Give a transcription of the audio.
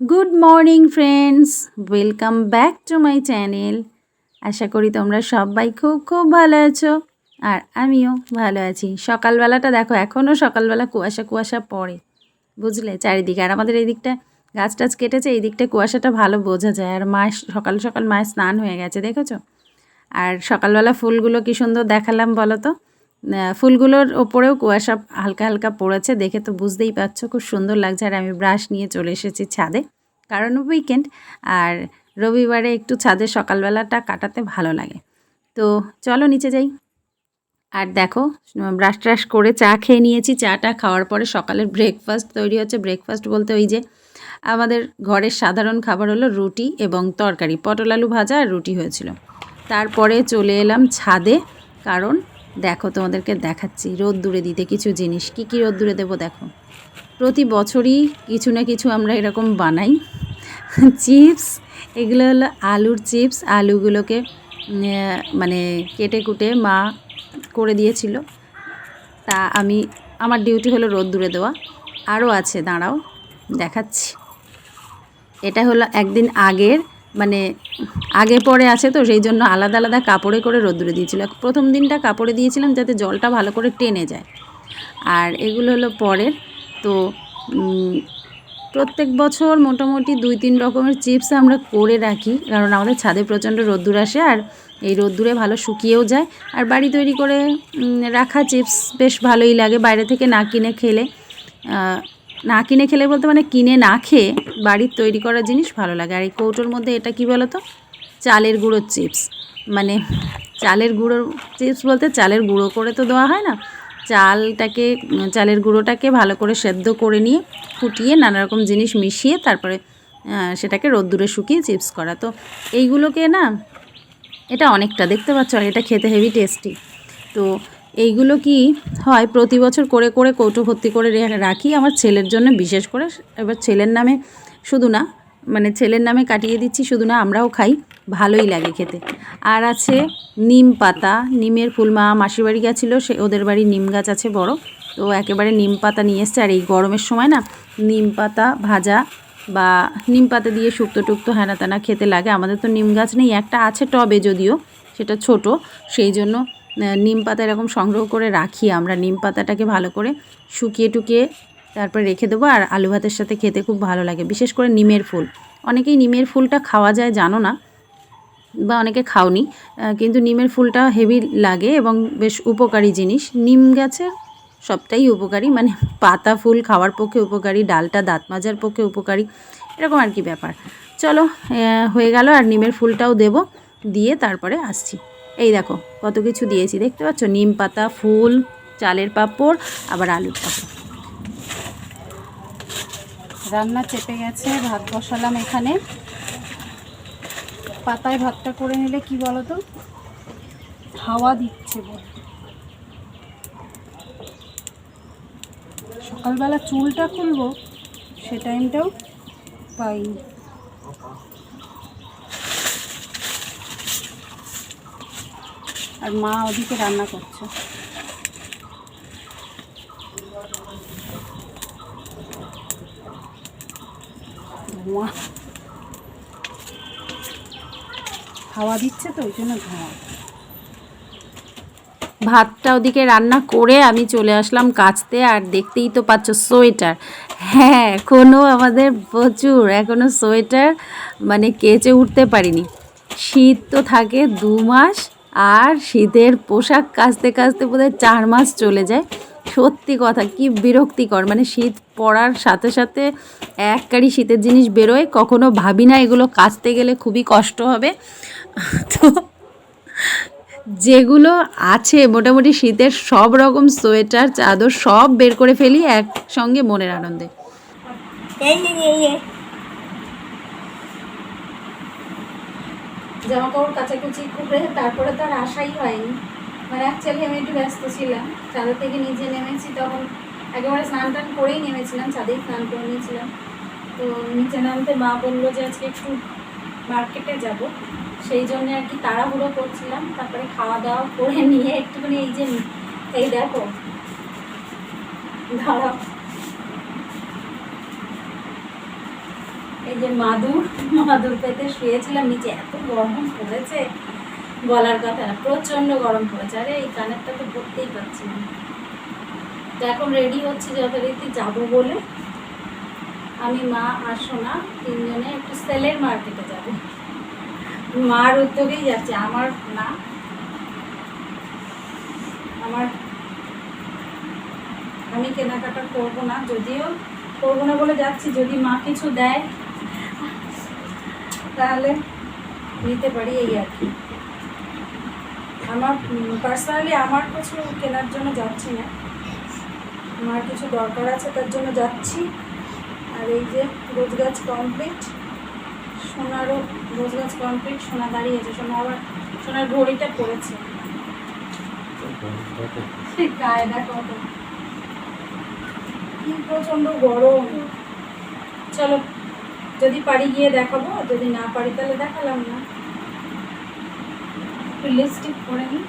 Good morning friends welcome back to my channel আশা করি তোমরা সবাই খুব খুব ভালো আছো। আর আমিও ভালো আছি। সকালবেলাটা দেখো এখনও সকালবেলা কুয়াশা কুয়াশা পড়ে। বুঝলে? চারিদিকে। আর আমাদের এই গাছ টাছ কেটেছে এই দিকটা কুয়াশাটা ভালো বোঝা যায়। আর মায়ের সকাল সকাল মায়ের স্নান হয়ে গেছে, দেখেছ? আর সকালবেলা ফুলগুলো কি সুন্দর দেখালাম বলো তো? ফুলগুলোর ওপরেও কুয়াশা হালকা হালকা পড়েছে, দেখে তো বুঝতেই পারছ খুব সুন্দর লাগছে। আর আমি ব্রাশ নিয়ে চলে এসেছি ছাদে, কারণ উইকেন্ড আর রবিবারে একটু ছাদে সকালবেলাটা কাটাতে ভালো লাগে। তো চলো নিচে যাই। আর দেখো ব্রাশ ট্রাশ করে চা খেয়ে নিয়েছি। চাটা খাওয়ার পরে সকালের ব্রেকফাস্ট তৈরি হচ্ছে। ব্রেকফাস্ট বলতে ওই যে আমাদের ঘরের সাধারণ খাবার হলো রুটি এবং তরকারি, পটল আলু ভাজা আর রুটি হয়েছিল। তারপরে চলে এলাম ছাদে, কারণ দেখো, তোমাদেরকে দেখাচ্ছি। রোদ্দুরে দিতে কিছু জিনিস। কি কি রোদ্দুরে দেবো দেখো? প্রতি বছরই কিছু না কিছু আমরা এরকম বানাই। চিপস, এগুলো হলো আলুর চিপস। আলুগুলোকে মানে কেটে কুটে মা করে দিয়েছিল। তা আমি, আমার ডিউটি হলো রোদ্দুরে দেওয়া। আরও আছে, দাঁড়াও, দেখাচ্ছি। এটা হলো একদিন আগের মানে আগে পরে আছে তো, সেই জন্য আলাদা আলাদা কাপড়ে করে রোদ্দুরে দিয়েছিল। প্রথম দিনটা কাপড়ে দিয়েছিলাম যাতে জলটা ভালো করে টেনে যায়। আর এগুলো হলো পরের। তো প্রত্যেক বছর মোটামুটি দুই তিন রকমের চিপস আমরা করে রাখি, কারণ আমাদের ছাদে প্রচণ্ড রোদ্দুর আসে আর এই রোদ্দুরে ভালো শুকিয়েও যায়। আর বাড়ি তৈরি করে রাখা চিপস বেশ ভালোই লাগে, বাইরে থেকে না কিনে খেলে। না কিনে খেলে বলতে মানে কিনে না খেয়ে বাড়ির তৈরি করা জিনিস ভালো লাগে। আর এই কৌটোর মধ্যে এটা কি বলো তো চালের গুঁড়োর চিপস। মানে চালের গুঁড়োর চিপস বলতে চালের গুঁড়ো করে তো দেওয়া হয় না। চালটাকে, চালের গুঁড়োটাকে ভালো করে সেদ্ধ করে নিয়ে ফুটিয়ে নানা রকম জিনিস মিশিয়ে তারপরে সেটাকে রোদ্দুরে শুকিয়ে চিপস করা। তো এইগুলোকে না, এটা অনেকটা দেখতে পাচ্ছ আর এটা খেতে হেভি টেস্টি। তো এইগুলো কি হয় প্রতি বছর করে করে কৌটো ভর্তি করে রাখি আমার ছেলের জন্য বিশেষ করে। এবার ছেলের নামে শুধু না মানে ছেলের নামে কাটিয়ে দিচ্ছি, শুধু না আমরাও খাই, ভালোই লাগে খেতে। আর আছে নিম পাতা, নিমের ফুল মা মাসির বাড়ি গেছিল, সে ওদের বাড়ি নিম গাছ আছে বড়, তো একেবারে নিম পাতা নিয়ে এসছে। আর এই গরমের সময় না, নিম পাতা ভাজা বা নিম পাতা দিয়ে শুক্তো টুক্তো হ্যানা ত্যানা খেতে লাগে। আমাদের তো নিম গাছ নেই, একটা আছে টবে যদিও, সেটা ছোট, সেই জন্য নিম পাতা এরকম সংগ্রহ করে রাখি আমরা। নিম পাতাটাকে ভালো করে শুকিয়ে টুকিয়ে তারপরে রেখে দেবো আর আলু ভাতের সাথে খেতে খুব ভালো লাগে, বিশেষ করে নিমের ফুল। অনেকেই নিমের ফুলটা খাওয়া যায়, জানো না, বা অনেকে খাওনি কিন্তু নিমের ফুলটা হেভি লাগে এবং বেশ উপকারী জিনিস। নিম গাছের সবটাই উপকারী মানে পাতা ফুল খাওয়ার পক্ষে উপকারী, ডালটা দাঁত মাজার পক্ষে উপকারী, এরকম আর কি ব্যাপার। চলো হয়ে গেল আর নিমের ফুলটাও দেব, দিয়ে তারপরে আসছি। এই দেখো, কত কিছু দিয়েছি। দেখতে পাচ্ছ? নিম পাতা, ফুল, চালের পাঁপড়, আবার আলুর পাঁপড়। রান্না চেপে গেছে, ভাত বসালাম এখানে। পাতায় ভাতটা করে নিলে কি বলো তো হাওয়া দিচ্ছে বল সকালবেলা চুলটা খুলবো, সে টাইমটাও পাইনি। আর মা ওদিকে রান্না করছে। হাওয়া দিচ্ছে তো, ওই জন্য ধোঁয়া ভাতটা ওদিকে রান্না করে আমি চলে আসলাম কাচতে, আর দেখতেই তো পাচ্ছ সোয়েটার। হ্যাঁ এখনও আমাদের প্রচুর এখনও সোয়েটার মানে কেচে উঠতে পারিনি। শীত তো থাকে দু মাস আর শীতের পোশাক কাচতে কাচতে বোধহয় চার মাস চলে যায়। সত্যি কথা, কি বিরক্তিকর। মানে শীত পড়ার সাথে সাথে এক কারি শীতের জিনিস বেরোয়, কখনো ভাবি না এগুলো কাচতে গেলে খুবই কষ্ট হবে। তো যেগুলো আছে, মোটামুটি শীতের সব রকম সোয়েটার, চাদর সব বের করে ফেলি একসঙ্গে মনের আনন্দে। জামা কাপড় কাচাকুচি করে তারপরে তো আর আশাই হয়নি। মানে অ্যাকচুয়ালি আমি একটু ব্যস্ত ছিলাম। চাঁদা থেকে নিচে নেমেছি, তখন একেবারে স্নান টান করেই নেমেছিলাম ছাদেই স্নান করে নিয়েছিলাম। তো নিচে নামতে মা বলল যে আজকে একটু মার্কেটে যাব। সেই জন্য আর কি তাড়াহুড়ো করছিলাম, তারপরে খাওয়া দাওয়া করে নিয়ে একটুখানি এই যে, এই দেখো, দাঁড়াও। এই যে মাদুর মাদুর পেতে শুয়েছিলাম, নিচে এত গরম পড়েছে বলার কথা না, প্রচণ্ড গরম পড়েছে। আরে, এই কানেরটা তো পড়তেই পারছি না। তো এখন রেডি হচ্ছে যথারীতি যাব বলে। আমি, মা আর সোনা তিনজনে একটু সেলের মার্কেটে যাব। মার উদ্যোগেই যাচ্ছে। আমার না আমার আমি কেনাকাটা করব না, যদিও করব না বলে যাচ্ছি, যদি মা কিছু দেয় তাহলে নিতে পারি এই আর কি। আমার পার্সোনালি আমার কিছু কেনার জন্য যাচ্ছি না। আমার কিছু দরকার আছে তার জন্য যাচ্ছি। আর এই যে গোছগাছ কমপ্লিট সোনারও গোছগাছ কমপ্লিট সোনা দাঁড়িয়েছে সোনা আবার, সোনার ঘড়িটা পড়েছে। কায়দা কত কি প্রচণ্ড গরম। চলো যদি পারি গিয়ে দেখাবো যদি না পারি তাহলে দেখালাম না। একটু লিপস্টিক পরে নিই